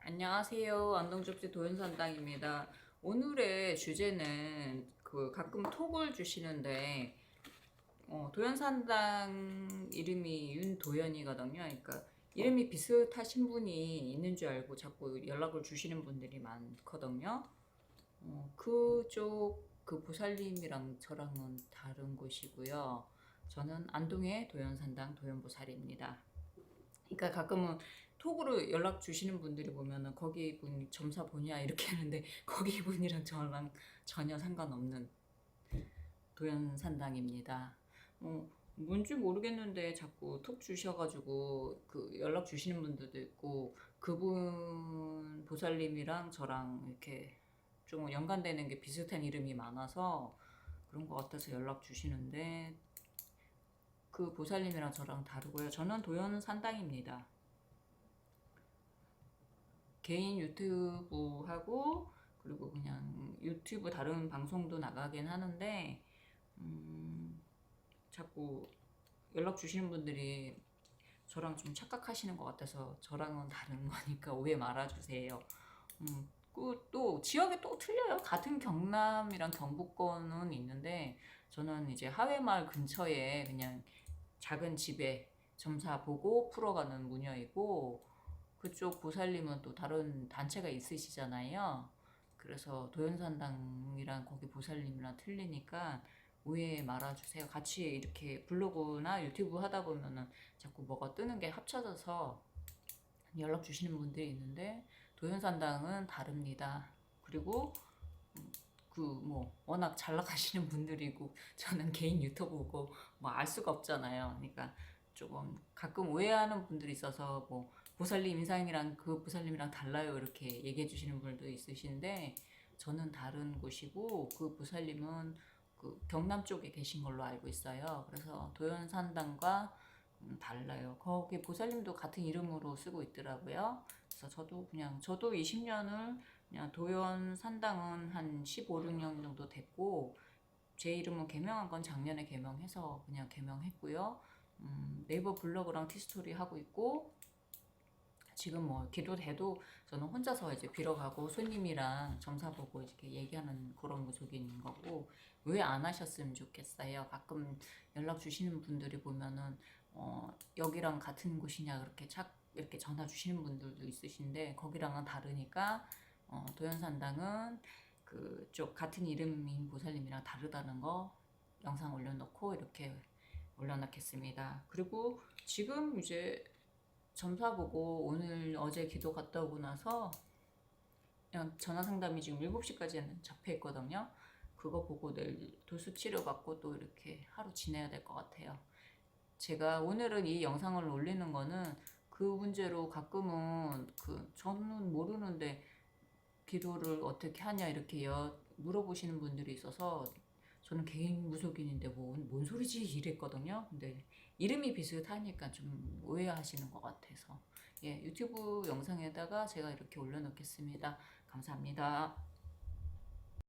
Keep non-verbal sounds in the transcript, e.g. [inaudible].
안녕하세요. 안동접지 도연산당입니다. 오늘의 주제는 그 가끔 톡을 주시는데 어, 도연산당 이름이 윤도연이거든요. 그러니까 이름이 비슷하신 분이 있는 줄 알고 자꾸 연락을 주시는 분들이 많거든요. 어, 그쪽 그 보살님이랑 저랑은 다른 곳이고요. 저는 안동의 도연산당 도연보살입니다. 그러니까 가끔은 톡으로 연락 주시는 분들이 보면은 거기 분 점사 보냐 이렇게 하는데 [laughs] 거기 분이랑 저랑 전혀 상관없는 도연산당입니다. 어, 뭔지 모르겠는데 자꾸 톡 주셔가지고 그 연락 주시는 분들도 있고 그분 보살님이랑 저랑 이렇게 좀 연관되는 게 비슷한 이름이 많아서 그런 것 같아서 연락 주시는데 그 보살님이랑 저랑 다르고요. 저는 도연 산당입니다. 개인 유튜브 하고 그리고 그냥 유튜브 다른 방송도 나가긴 하는데 음, 자꾸 연락 주시는 분들이 저랑 좀 착각하시는 것 같아서 저랑은 다른 [laughs] 거니까 오해 말아주세요. 음, 그또 지역이 또 틀려요. 같은 경남이랑 경북권은 있는데 저는 이제 하회마을 근처에 그냥 작은 집에 점사 보고 풀어가는 무녀이고 그쪽 보살님은 또 다른 단체가 있으시잖아요. 그래서 도연산당이랑 거기 보살님이랑 틀리니까 오해 말아주세요. 같이 이렇게 블로그나 유튜브 하다 보면은 자꾸 뭐가 뜨는 게 합쳐져서 연락 주시는 분들이 있는데 도연산당은 다릅니다. 그리고 그 뭐 워낙 잘 나가시는 분들이고 저는 개인 유튜브고 뭐 알 수가 없잖아요. 그러니까 조금 가끔 오해하는 분들이 있어서 뭐 보살님 인상이랑 그 보살님이랑 달라요 이렇게 얘기해 주시는 분들도 있으신데 저는 다른 곳이고 그 보살님은 그 경남 쪽에 계신 걸로 알고 있어요. 그래서 도연산당과 음, 달라요. 거기 보살님도 같은 이름으로 쓰고 있더라고요. 그래서 저도 그냥 저도 20년을 그냥 도연 산당은 한 15, 16년 정도 됐고 제 이름은 개명한 건 작년에 개명해서 그냥 개명했고요. 음, 네이버 블로그랑 티스토리 하고 있고 지금 뭐 기도돼도 저는 혼자서 이제 빌어가고 손님이랑 점사 보고 이렇게 얘기하는 그런 모습인 거고 왜 안 하셨으면 좋겠어요. 가끔 연락 주시는 분들이 보면은 어, 여기랑 같은 곳이냐 그렇게 착 이렇게 전화 주시는 분들도 있으신데 거기랑은 다르니까 어, 도연산당은 그쪽 같은 이름인 보살님이랑 다르다는 거 영상 올려놓고 이렇게 올려놓겠습니다. 그리고 지금 이제 점사 보고 오늘 어제 기도 갔다 오고 나서 전화 상담이 지금 7시까지는 잡혀 있거든요. 그거 보고 내일 도수 치료 받고 또 이렇게 하루 지내야 될 것 같아요. 제가 오늘은 이 영상을 올리는 거는 그 문제로 가끔은 그 저는 모르는데 기도를 어떻게 하냐 이렇게 여, 물어보시는 분들이 있어서 저는 개인 무속인인데 뭐, 뭔 소리지 이랬거든요. 근데 이름이 비슷하니까 좀 오해하시는 것 같아서 예 유튜브 영상에다가 제가 이렇게 올려놓겠습니다. 감사합니다.